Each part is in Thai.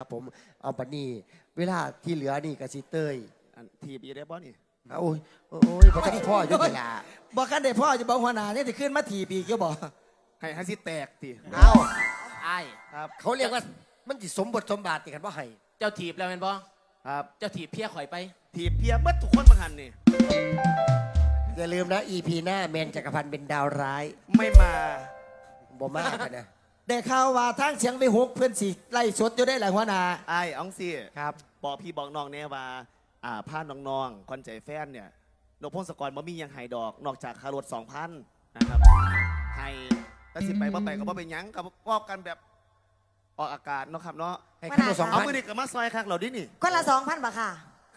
ครับผมเอาปนี่เวลาที่เหลือนี่กสิเตยอันทีบอยู่ได้บ่นี่เอาโอ้ยโอ้ยพอท่านพ่ออยู่เวลาบอกกันได้พ่อจะบอกหัวหน้าเนี่ยจะขึ้นมาถีปีกก็บอกให้ฮัสิแตกติเอาไอ้ายครับเขาเรียกว่ามันจิสมบทสมบาทติกันว่าให้เจ้าถีบแล้วเป็นบ่ครับเจ้าถีบเพี้ยข่อยไป ทีบเพียเบิดทุกคนมาหันนี่อย่าลืมนะ EP หน้าแมนจักรพันธ์เป็นดาวร้ายไม่มาบ่มากอะนะ ได้ข่าวว่าทางเสียงไปหกเพื่อนสิไล่สดอยู่ได้หลายหัวหน้าไอ้ายอองซี่ครับบอกพี่บอกน้องเนี่ยว่าอ่าพาน้องๆควันใจแฟนเนี่ยนกพงศกรบ่มีหยังไห้ดอก นอกจากคารถ2,000นะครับให้ถ้าสิไปบ่ไปก็บ่เป็นหยังก็ว่ากันแบบออกอากาศเนาะครับเนาะให้ขึ้นมาสองเอาพัน มือนี่ก็มาซอยคักเราดินี่คนละสองพันบาทค่ะ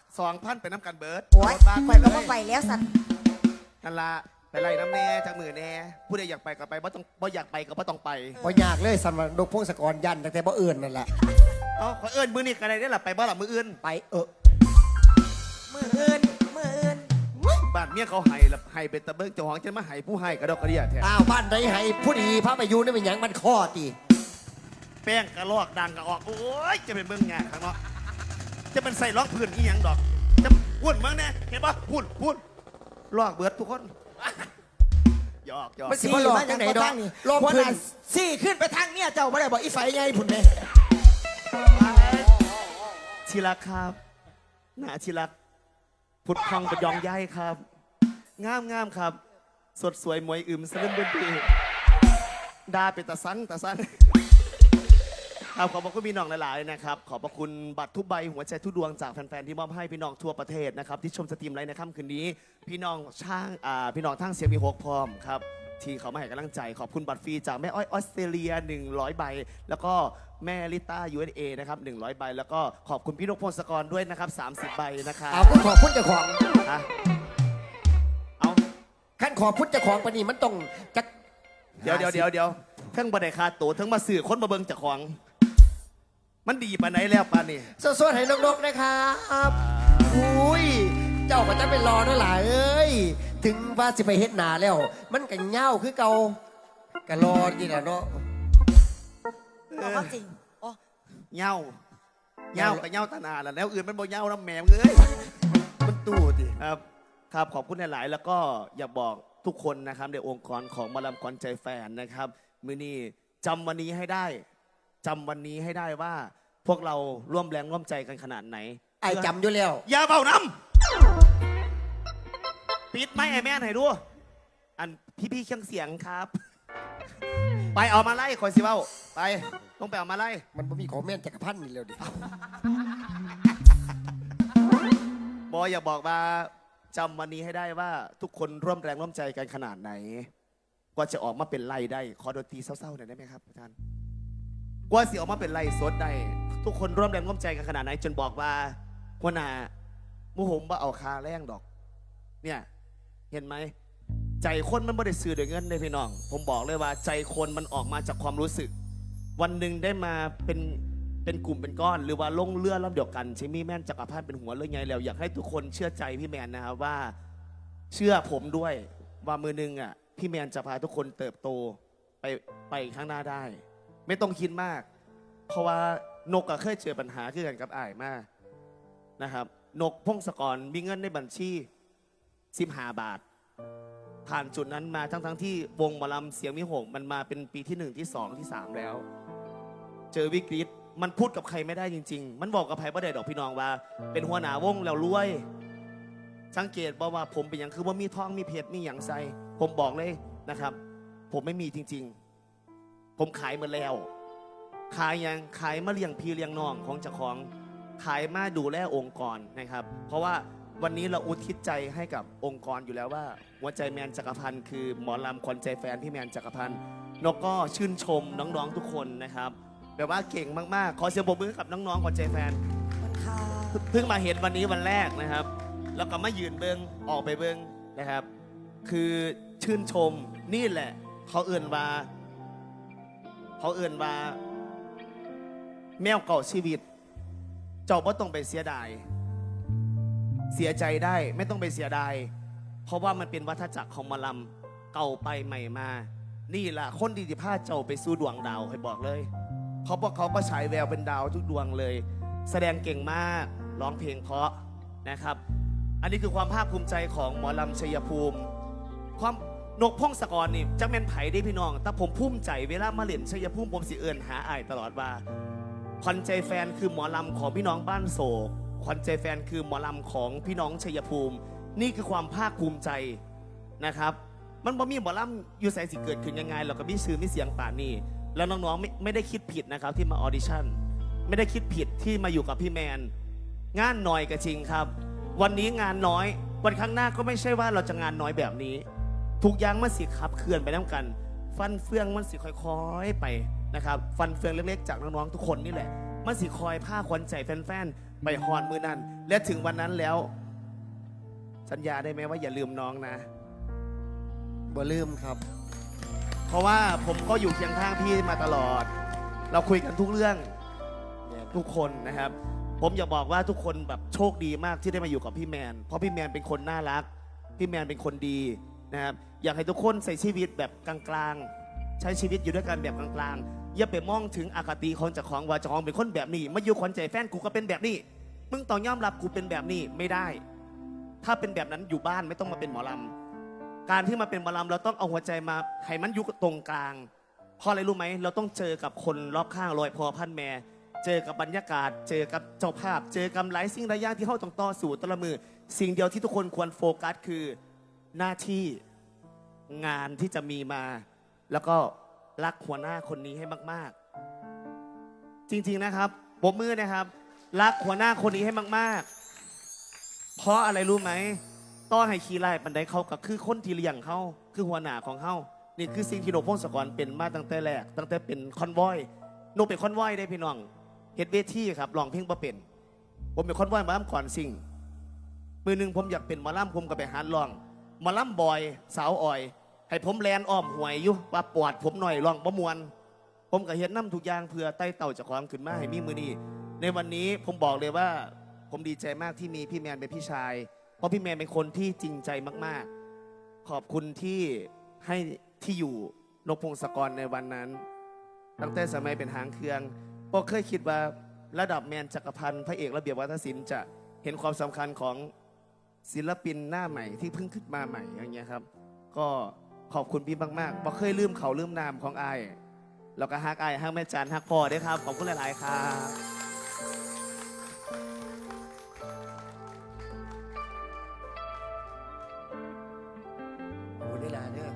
2,000ไปน้ำกันเบิร์ดโอ้ยรถบ้านข่อยก็เลบ่ไปแล้วสัตว์นั่นละ ไปไล่น้ำแน่จากมือแน่ผู้ใดอยากไปก็ไปบ่ต้องบ่อยากไปก็บ่ต้องไปบ่ยากเลยสันวันดกพงศกรยันตั้งแต่บ่เอื่นนั่นแหละเอ้าขอเอิ้นมือนี่ก็ได้ได้อล่ะไปบ่ล่ะมืออื่นไปเออมืออื่นมืออื่นบ้านเมียเขาให้ละให้เป็นตะเบิกเจ้าของจะมาให้ผู้ให้กระดอกกระเดียแท้อ้าวบ้านไหนให้ผู้ดีพระประยูนนี่เป็นหยังมันข้อตีแป้งกระลอกดังกระออกโอ้ยจะเป็นเบิ่งงานข้างนอกจะเป็นใส่ล็อกพื้นอีหยังดอกจะพูดเมืองแน่เห็นปะพูดพูดลอกเบิดทุกคน หยอกหยอกมันสิบ่หลอกจังไหนดอกรอบหัวหพื้น้านสี่ขึ้นไปทางเนี่ยเจ้าไม่ได้บอกอีไฟไงผุนเลยชิลักครับหนาชิลักพุดพองประยองย่ายครับ งามงามครับ สดสวยมวยอึมสลึมเบนปีดาเป็นตะสันตะสัน ครับขอบพระคุณพี่น้องหลายๆนะครับ ขอบพระคุณบัตรทุกใบหัวใจทุกดวงจากแฟนๆที่มอบให้พี่น้องทั่วประเทศนะครับที่ชมสตรีมไลฟ์ในค่ำคืนนี้ พี่น้องช่างอ่าพี่น้องทั้งเสียงมีหกพร้อมครับที่เขามาให้กำลังใจขอบคุณบัตรฟรีจากแม่อ้อยออสเตรเลีย 100 ใบ แล้วก็แม่ลิต้า USA นะครับ 100 ใบ แล้วก็ขอบคุณพี่นกพงศกรด้วยนะครับ 30 ใบนะครับเอาก็ขอบพุ่นเจ้าของอะเอาขั้นขอบพุ่นเจ้าของปานนี่มันต้องจักเดี๋ยวเดี๋ยวเดี๋ยวเดี๋ยวทั้งบันไดคาโตวทั้งมาสื่อคนมาเบิงจากของ มันดีปานไหนแล้วปานนี่สวดๆให้นกๆนะครับอุ้ยเจ้าก็จะไปรอนั่นหล่ะเอ้ยถึงว่าสิไปเฮ็ดหนาแล้ว มันกันเง่าคือเก่าก็รอนี่แหละเนาะบอกความจริงโอ้เหย้าเหย้ากับเหย้าตาหนาแล้วแล้วอื่นมันบ่เหย้าน้ำแหมมเอ้ยมันตู้ดิครับ ครับขอบคุณหลาย ๆ แล้วก็อยากบอกทุกคนนะครับในองค์กรของมาลำกรใจแฟนนะครับมือนี้จำวันนี้ให้ได้ จำวันนี้ให้ได้ว่า พวกเราร่วมแรงร่วมใจกันขนาดไหนไอ้จำอยู่แล้ว อย่าเบาน้ำปิดไม่ไอ้แม่นให้ดูอันพี่ๆเครื่องเสียงครับ ไปเอามาไล่คอยสิเบ้าไปต้องไปเอามาไล่มันบ่มีของแม่นจักรพันธ์นี่แล้วดิบอยอยากบอกว่าจำวันนี้ให้ได้ว่าทุกคนร่วมแรงร่วมใจกันขนาดไหน กว่าจะออกมาเป็นไล่ได้ขอดนตรีเศร้าๆหน่อยได้ไหมครับอาจารย์ก ว่าสิออกมาเป็นไล่สดได้ ทุกคนร่วมแรงร่วมใจกันขนาดไหนจนบอกว่าหัวหน้าหมูผมว่าเอาคาแรงดอก เนี่ย เห็นไหม ใจคนมันไม่ได้ซื้อด้วยเงินเลยพี่น้อง ผมบอกเลยว่าใจคนมันออกมาจากความรู้สึก วันหนึ่งได้มาเป็นเป็นกลุ่มเป็นก้อน หรือว่าลงเรือลำเดียวกันใช่มีแม่นจักรพันธ์เป็นหัวเรื่องไงแล้วอยากให้ทุกคนเชื่อใจพี่แมนนะครับว่า เชื่อผมด้วยว่ามือหนึงอะพี่แมนจะพาทุกคนเติบโตไปไปข้างหน้าได้ ไม่ต้องคิดมาก เพราะว่านกก็เคยเจอปัญหาคือกันกับอ้ายมากนะครับ นกพงศกรมีเงินในบัญชีสิบห้าบาท ผ่านจุดนั้นมาทั้งๆที่วงหมอลำเสียงมิหกมันมาเป็นปีที่หนึ่งที่สองที่สามแล้ว เจอวิกฤตมันพูดกับใครไม่ได้จริง ๆ มันบอกกับใครบ่ได้ดอกพี่น้องว่า เป็นหัวหน้าวงแล้วรวย สังเกตบอกว่าผมเป็นอย่างคือว่ามีทองมีเพชรมีอย่างใสผมบอกเลยนะครับ ผมไม่มีจริง ๆ ผมขายหมดแล้ว ขายยังขายมาเลี้ยงพี่เลี้ยงน้องของเจ้าของ ขายมาดูแลองค์กรนะครับ เพราะว่าวันนี้เราอุทิศใจให้กับองค์กรอยู่แล้วว่า หัวใจแมนจักรพันธ์คือหมอลำควันใจแฟนพี่แมนจักรพันธ์นกก็ชื่นชมน้องๆทุกคนนะครับแบบว่าเก่งมากๆ ขอเสียงปรบมือให้กับน้องๆควันใจแฟนมันค่ะเพิ่งมาเห็นวันนี้วันแรกนะครับ แล้วก็มายืนเบิงออกไปเบิงนะครับ คือชื่นชมนี่แหละ เขาเอื่นว่า เขาเอื่นว่า แมวเก่าชีวิต เจ้าบ่ต้องไปเสียดาย เสียใจได้ไม่ต้องไปเสียดาย เพราะว่ามันเป็นวัฏจักรของหมอลำเก่าไปใหม่มา นี่แหละคนดีที่พาเจ้าไปสู่ดวงดาวให้บอกเลยเพราะพวกเขาก็ฉายแววเป็นดาวทุกดวงเลย แสดงเก่งมากร้องเพลงเพราะนะครับ อันนี้คือความภาคภูมิใจของหมอลำชัยภูมิ ความ นกพงศกรนี่จังเป็นไผ่ได้พี่น้อง แต่ผมภูมิใจเวลามาเล่นชัยภูมิผมสิเอิญหาอายตลอดว่าขวัญใจแฟนคือหมอลำของพี่น้องบ้านโศกขวัญใจแฟนคือหมอลำของพี่น้องชัยภูมิ นี่คือความภาคภูมิใจนะครับ มันบ่มีหมอลำอยู่ใส่สิเกิดขึ้นยังไงเราก็มีชื่อมีเสียงป่านนี้แล้วน้องๆไม่ไม่ได้คิดผิดนะครับที่มาออดิชั่นไม่ได้คิดผิดที่มาอยู่กับพี่แมน งานน้อยก็จริงครับ วันนี้งานน้อยวันข้างหน้าก็ไม่ใช่ว่าเราจะงานน้อยแบบนี้ ทุกอย่างมันสิขับเคลื่อนไปน้ำกัน ฟันเฟืองมันสิค่อยๆไปนะครับ ฟันเฟืองเล็กๆจากน้องๆทุกคนนี่แหละ มันสิคอยผ้าควันใจแฟนๆไปฮอนมือนั้น และถึงวันนั้นแล้ว สัญญาได้ไหมว่าอย่าลืมน้องนะ บ่ลืมครับ เพราะว่าผมก็อยู่เคียงข้างพี่มาตลอด เราคุยกันทุกเรื่องทุกคนนะครับ ผมอยากบอกว่าทุกคนแบบโชคดีมากที่ได้มาอยู่กับพี่แมน เพราะพี่แมนเป็นคนน่ารัก พี่แมนเป็นคนดี นะครับอยากให้ทุกคนใส่ชีวิตแบบกลางๆ ใช้ชีวิตอยู่ด้วยกันแบบกลางๆ อย่าไปมองถึงอคติของเจ้าของว่าจ้าของเป็นคนแบบนี้มาอยู่คนใจแฟนกูก็เป็นแบบนี้มึงต้องยอมรับกูเป็นแบบนี้ไม่ได้ ถ้าเป็นแบบนั้นอยู่บ้านไม่ต้องมาเป็นหมอลำการที่มาเป็นหมอลำเราต้องเอาหัวใจมาให้มันอยู่ตรงกลางเพราะอะไรรู้ไหมเราต้องเจอกับคนรอบข้างลอยพอพันแม่เจอกับบรรยากาศ เจอกับเจ้าภาพ เจอกับหลายสิ่งหลายอย่างที่เขาต้องต่อสู้แตละมือ สิ่งเดียวที่ทุกคนควรโฟกัสคือ หน้าที่งานที่จะมีมา แล้วก็รักหัวหน้าคนนี้ให้มาก ๆ จริง ๆ นะครับปมมือนะครับ รักหัวหน้าคนนี้ให้มาก ๆ เพราะอะไรรู้ไหมต่อให้ขี่ไล่ปันไดเขาก็คือคนที่เลี้ยงเขาคือหัวหน้าของเขานี่คือสิ่งที่โนกพงศกรเป็นมาตั้งแต่แรก ตั้งแต่เป็นคอนวอยโนเป็นคอนวอยได้พี่น้องเฮ็ดเวทีครับลองเพลงบ่เป็น ผมเป็นคอนวอยมาล่ำก่อนสิ่งมือหนึ่งผมอยากเป็นมาล่ำผมก็ไปหาลอง มาล่ำบอย สาวอ่อย ให้ผมแลนอ้อมหวยอยู่ว่าปวดผมหน่อยลองประมวล ผมก็เห็นน้ำทุกอย่างเพื่อไต่เต่าจากความขึ้นมาให้มีมือนี้ในวันนี้ผมบอกเลยว่า ผมดีใจมากที่มีพี่แมนเป็นพี่ชาย เพราะพี่แมนเป็นคนที่จริงใจมากๆ ขอบคุณที่ให้ที่อยู่นกพงศกรในวันนั้น ตั้งแต่สมัยเป็นหางเครืองก็เคยคิดว่าระดับแมนจักรพันธ์พระเอกระเบียบวัฒนศิลป์จะเห็นความสำคัญของ ศิลปินหน้าใหม่ที่เพิ่งขึ้นมาใหม่อย่างเงี้ยครับ ก็ขอบคุณพี่มากๆบ่เคยลืมเขาลืมนามของไอายแล้วก็ฮักไอายฮักแม่จันฮักพ่อด้วยครับ ขอบคุณหลายๆครับขอบคุณนี่แหละเนี่ย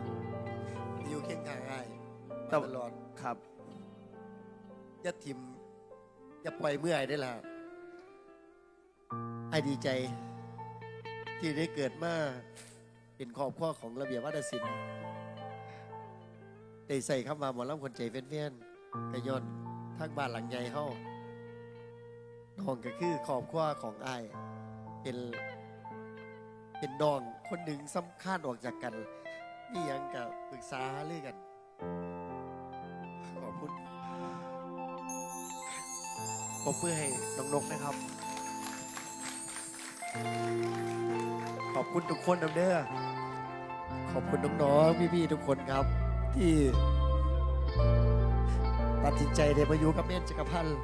ที่อยู่เคียงข้างอ้ายมาตลอดครับอย่าทิมอย่าปล่อยเมื่อยได้ละไอ้ดีใจ ที่ได้เกิดมาเป็นครอบครัวของระเบียบวัฒนศิลป์ได้ใส่คำว่าหมอลำคนใจเฟ้นๆกระยอนทางบ้านหลังใหญ่เฮาน้องก็คือครอบครัวของไอ้ายเป็นเป็นน้องคนหนึ่งสำคัญออกจากกันนี่ยังกับปรึกษาเรื่องกัน ขอบคุณผมเพื่อให้น้องนกนะครับ อบคุณทุกคนเด้อขอบคุณน้องๆพี่ๆทุกคนครับ ที่ตัดสินใจได้มาอยู่กับเมนจักรพันธ์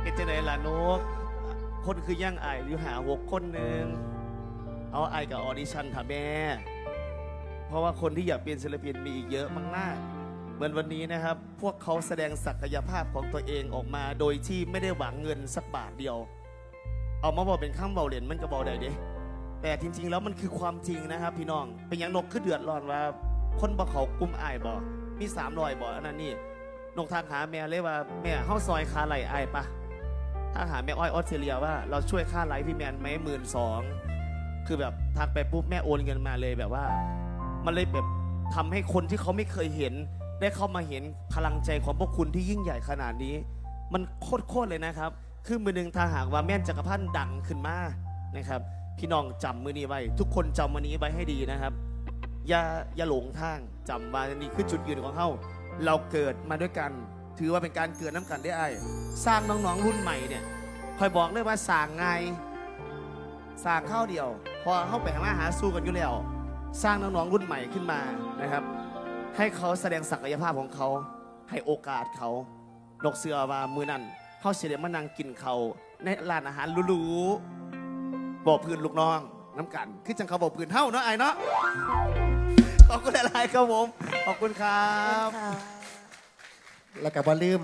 เอเจไดล่ะนก คนคือย่างไอายอยู่หาหกคนหนึ่งเอาไอายกับออดิชั่นค่ะแม่ เพราะว่าคนที่อยากเป็นศิลปินมีอีกเยอะมากๆเหมือนวันนี้นะครับ พวกเขาแสดงศักยภาพของตัวเองออกมา โดยที่ไม่ได้หวังเงินสักบาทเดียว เอามาบอกเป็นข้ามเบาเหรียญมันก็เบาได้เด้แต่จริง ๆ แล้วมันคือความจริงนะครับ พี่น้องเป็นอย่างนกคือเดือดร้อนว่า คนบ่เขากลุ่มอายบ่มีสามรอยบ่อันนั้นนี่นกทางหาแม่เลยว่าแม่เฮาซอยคาไหลอายปะถ้าหาแม่อ้อยออสเตรเลียว่าเราช่วยค่าไลฟ์พี่แมนไหมหมื่นสองคือแบบทักไปปุ๊บแม่โอนเงินมาเลยแบบว่า มันเลยแบบทำให้คนที่เขาไม่เคยเห็น ได้เข้ามาเห็นพลังใจของพวกคุณที่ยิ่งใหญ่ขนาดนี้ มันโคตรๆเลยนะครับ คือมือหนึ่งถ้าหากว่าแม่นจักรพันธ์ดังขึ้นมานะครับ พี่น้องจำมือนี้ไว้ ทุกคนจำมือนี้ไว้ให้ดีนะครับ อย่าอย่าหลงทางจำว่านี่คือจุดยืนของเขาเราเกิดมาด้วยกัน ถือว่าเป็นการเกิดน้ำกันได้ไอ้ายสร้างน้องๆรุ่นใหม่เนี่ยคอยบอกเลยว่าสร้างไงสร้างข้าวเดียว พอเข้าไปหามาหาสู้กันอยู่แล้ว สร้างน้องๆรุ่นใหม่ขึ้นมานะครับ ให้เขาแสดงศักยภาพของเขา ให้โอกาสเขานกเสือว่ามือนั้น เขาเสได็มานั่งกินเขาวในร้านอาหารหรูๆบอกพื้นลูกน้องน้ำกันคือจังเขาบอกพื้นเท่าเนาะไอ้เนาะขอบคุณหลายๆครับผมขอบคุณครับค่ะแล้วก็บ่ลืม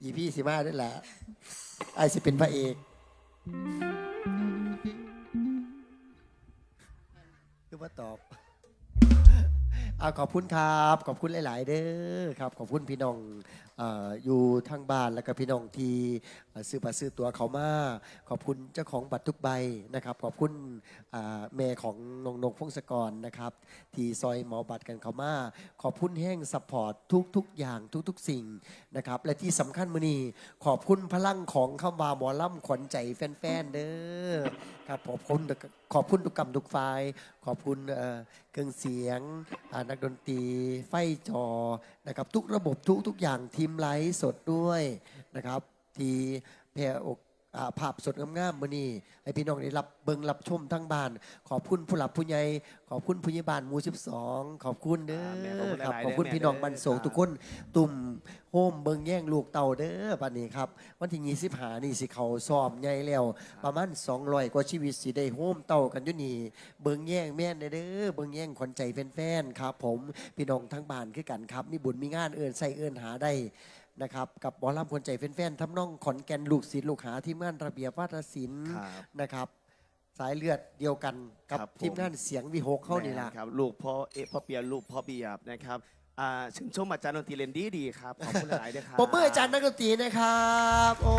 อีพี่สิมาด้วยแหละไอ้ายสิเป็นพระเอก คือว่าตอบอาขอบคุณครับ ขอบคุณหลาย ๆ เด้อครับ ขอบคุณพี่น้องเอยู่ทางบ้านแล้วก็พี่น้องที่ซื้อบัตรซื้อตัวเขามาขอบคุณเจ้าของบัตรทุกใบนะครับขอบคุณแม่ของนงนกพงศกรนะครับที่ซอยหมอบัตรกันเขามาขอบคุณแห้งซัพพอร์ตทุกๆอย่างทุกๆสิ่งนะครับและที่สำคัญมือนี้ขอบคุณพลังของคำว่าหมอล่ำขวัญใจแฟนๆเด้อครับขอบคุณขอบคุณทุกกรรมทุกฝ่าย ขอบคุณเครื่องเสียงนักดนตรีไฟจอนะครับทุกระบบทุกทุกอย่างทีมไลฟ์สดด้วยนะครับ ที่แพร่อก อ่าภาพสดงามๆมื่อนี้ให้พี่น้องได้รับเบิงรับชมทั้งบ้าน ขอบคุณผู้หลักผู้ใหญ่ขอบคุณผู้ใหญ่บ้านหมู่12 ขอบคุณเด้อ่าแม่อขอบคุณครับหลายๆขอบคุณเด้อพี่น้องแม่บันโศกเด้อ ทุกคนตุ่มโฮมเบิงแย่งลูกเต่าเด้อบัดนี้ครับ วันที่ยี่สิบหานี่สิเขาซ้อมใหญ่แล้ว ประมาณ200กว่าชีวิตสิได้โฮมเต่ากันอยู่นี่เบิงแย่งแม่นเด้อเบิงแย่งขวัญใจแฟนๆครับ ผมพี่น้องทั้งบ้านคือกันครับ มีบุญมีงานเอินใส่เอินหาได้ นะครับกับหมอลำขวัญใจแฟนๆทำน้องขอนแก่นลูกศิษย์ลูกหาทีมงานระเบียบวาทศิลป์ครับ นะครับ สายเลือดเดียวกันกับครับผม ทีมงานเสียงวิหกเข้านี่ละแม่ครับลูกพ่อเอะพ่อเปียลูกพ่อเบียบนะครับอ่าชื่นชมอาจารย์ดนตรีเลนดีดีครับขอบคุณหลายๆด้วยครับ ปมมืออาจารย์นักดนตรีนะครับ โอ้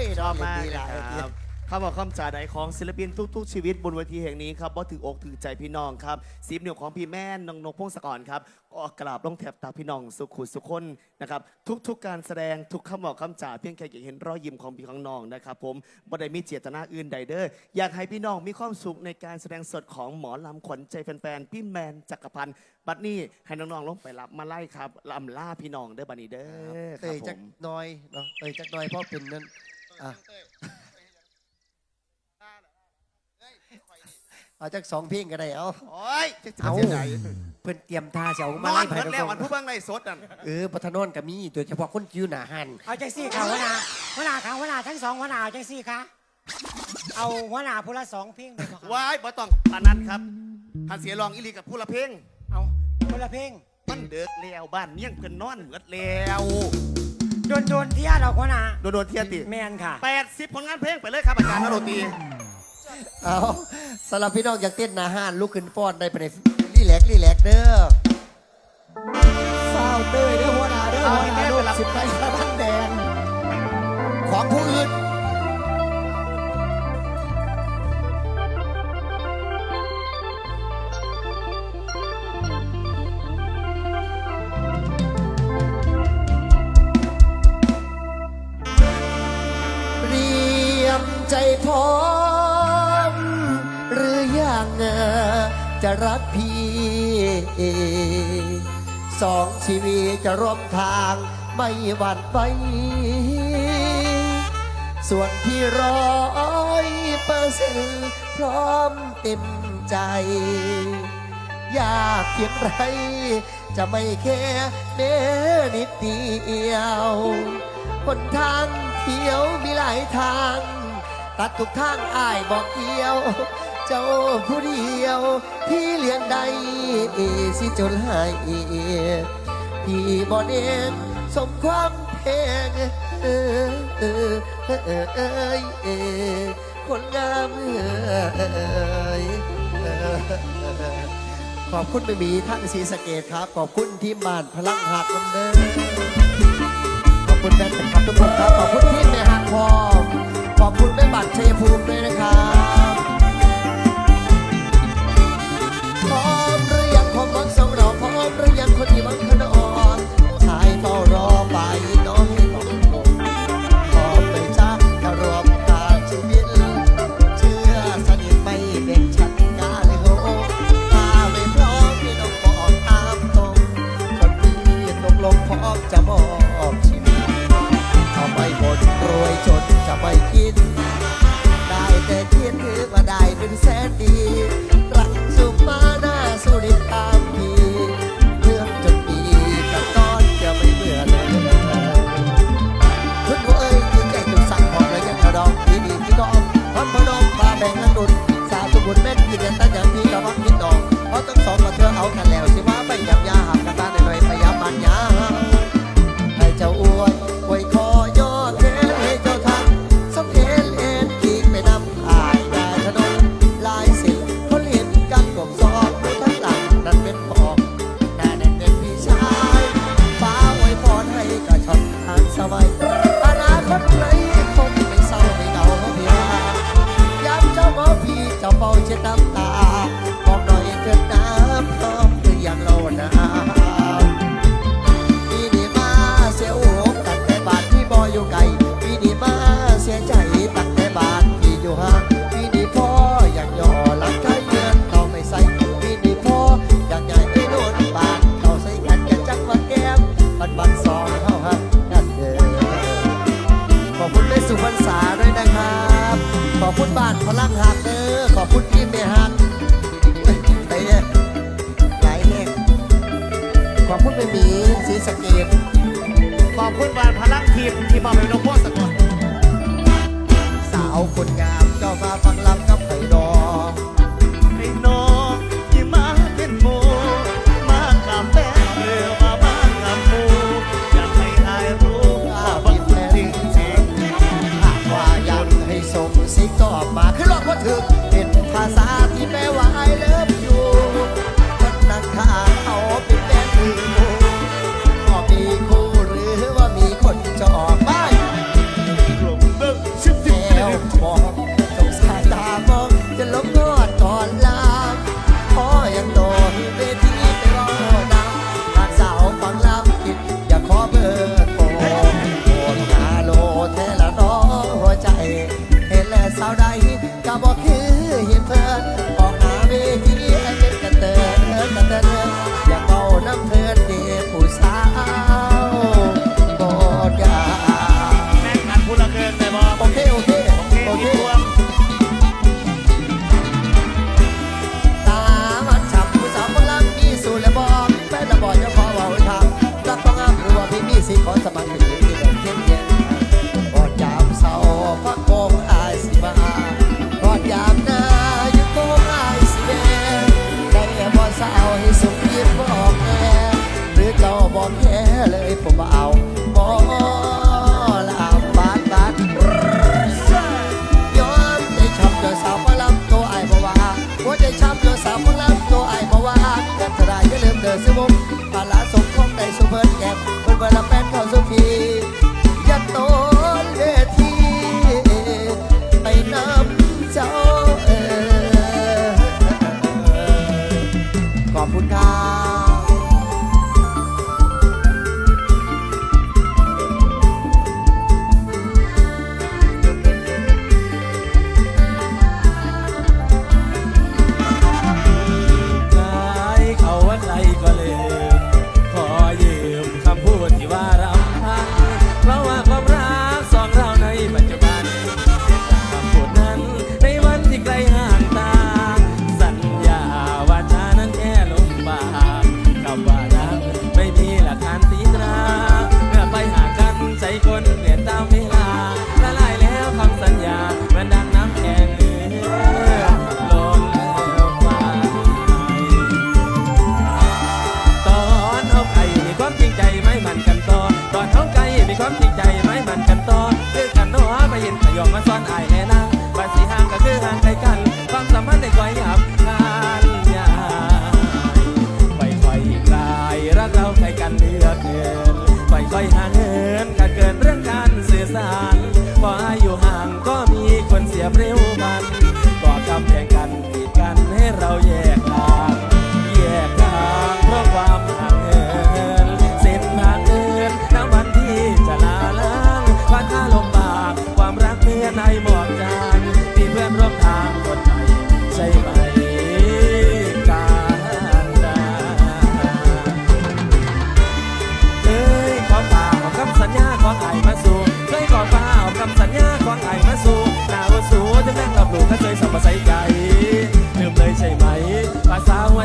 ยชอบมากดีเลยหลายครับ คำบอกคำจ่าใดของศิลปินทุก ๆ ชีวิตบนเวทีแห่งนี้ครับว่าถืออกถือใจพี่น้องครับสีเหนียวของพี่แม่นงนกพงศกรครับก็กราบลงแถบตาพี่น้องสุขุสุขคนนะครับทุก ๆ การแสดงทุกคำบอกคำจ่าเพียงแค่อยากเห็นรอยยิ้มของพี่ของน้องนะครับผมบ่ได้มีเจตนาอื่นใดเด้ออยากให้พี่น้องมีความสุขในการแสดงสดของหมอลำขวัญใจแฟนๆพี่แมนจักรพันธ์บัดนี้ให้น้องๆลงไปรับมาไล่ครับลำล่าพี่น้องเด้อบัดนี้เด้อคเตรับยผจักม หน้อยเนาะเตยจักหน้อยเพราะเป็นนั่นอะ เอาจักสองเพลงก็ได้เอา โอ้ยจะเอา เสียใจเพิ่นเตรียมท่าเสียวมามาไล่ไล่เพิ่ไผ่นตรแล้วงวันผู้เบิ่งไล่สดนั่นเออปัทนนกับมีโดยเฉพาะคนคิวหนาหันเอาจังซี่ค่ะหัวหน้าหัวหน้าค่ะหัวหน้าทั้งสองหัวหน้าเอาจังซี่ค่ะเอาหัวหน้าพูละสองเพลงเลยบ่ครับว้ายบ่ต้องปานนั้นครับหันเสียรองอีหลีกับผู้ละเพลงเอาพูละเพลงมันเดือกแล้วบ้านเมี่ยงเพิ่นนอนเหมือดแล้วโดนโดนๆเที่ยเราหัวหน้าโดนโดนเทียติแมนค่ะ 80ผลงานเพลงไปเลยครับอาจารย์นโรตี เอาสำหรับพี่น้องอยากเต้นหนาหันลุกขึ้นฟ้อนได้ไปในรีแลกซ์รีแลกซ์เด้อเศร้าเต้ยเด้อหัวหน้าเด้อหัวหน้าลูกสิบไปกระทันแดงของผู้อื่น สองชีวิตจะร่วมทางไม่หวั่นไหวส่วนที่ร้อยเปอร์เซ็นต์พร้อมเต็มใจ อยากเพียงไร จะไม่แค่แม้นิดเดียวหนทางเที่ยวมีหลายทาง ตัดทุกทางอ้ายบอกเกี่ยว เจ้าผู้เดียว พี่เลี้ยงได้สิจนหายพี่บ่เน้นสมความเพงเออเออเออเออเออคนงามเออขอบคุณไม่มีท่านศรีสะเกตครับ ขอบคุณทีมบ้านพลังหักน้ำเดินขอบคุณแฟนคลับทุกคนครับ ขอบคุณทีมแม่หักพอขอบคุณแม่บัตรชัยภูมิด้วยนะครับ คนสองเราพรอมหรืงคนที่วังคนอนชายเฝ้ารอไปน้องใองลงขอไปจ้าถ้รวมตาชีวิต เชื่อสนิทไม่เป็ฉันกาลยโอ้ตาไม่พร้อมพี่น้องอกามตรง คนที่ตกลงพร้อมจะมอบชีวิตทำไมบนรวยจนจะไม่คิด ได้แต่คิดว่าได้เป็นแสนดี เพราะทั้งสองมาเธอเอากันแล้วใช่ไหม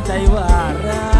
ใจว่ารัก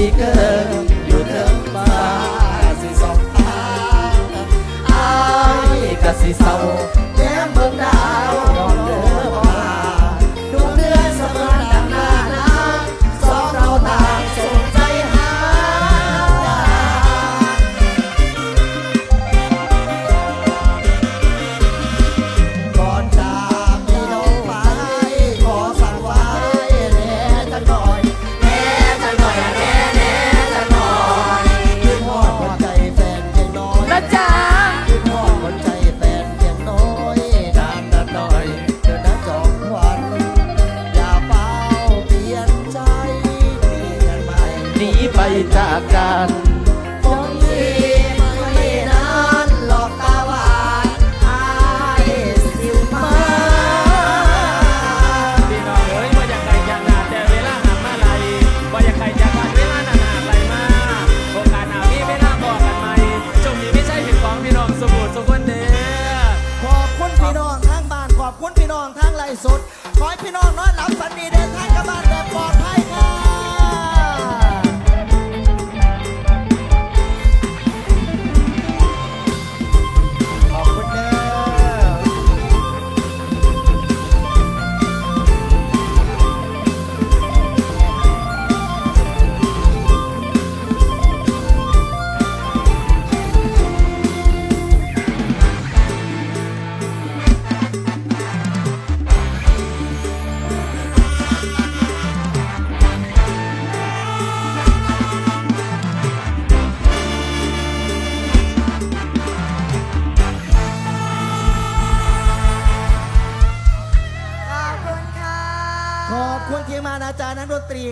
อ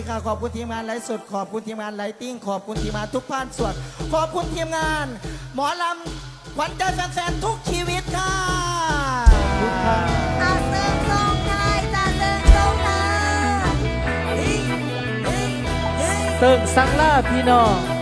ค่ะ ขอบคุณทีมงานไลฟ์สด ขอบคุณทีมงานไลติ้ง ขอบคุณทีมงานทุกภาคส่วน ขอบคุณทีมงาน หมอลำขวัญใจแฟนๆทุกชีวิตค่ะอาเซิงทรงไทยตาเซิงทรงไทยเฮ้ยเฮ้ยเฮ้ยเติงสังล่าพี่น้อง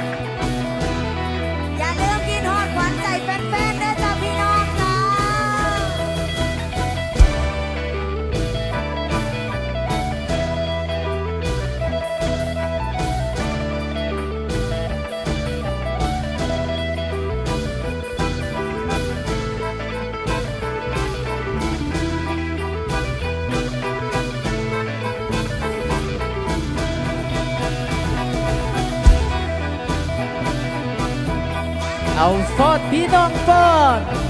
เอ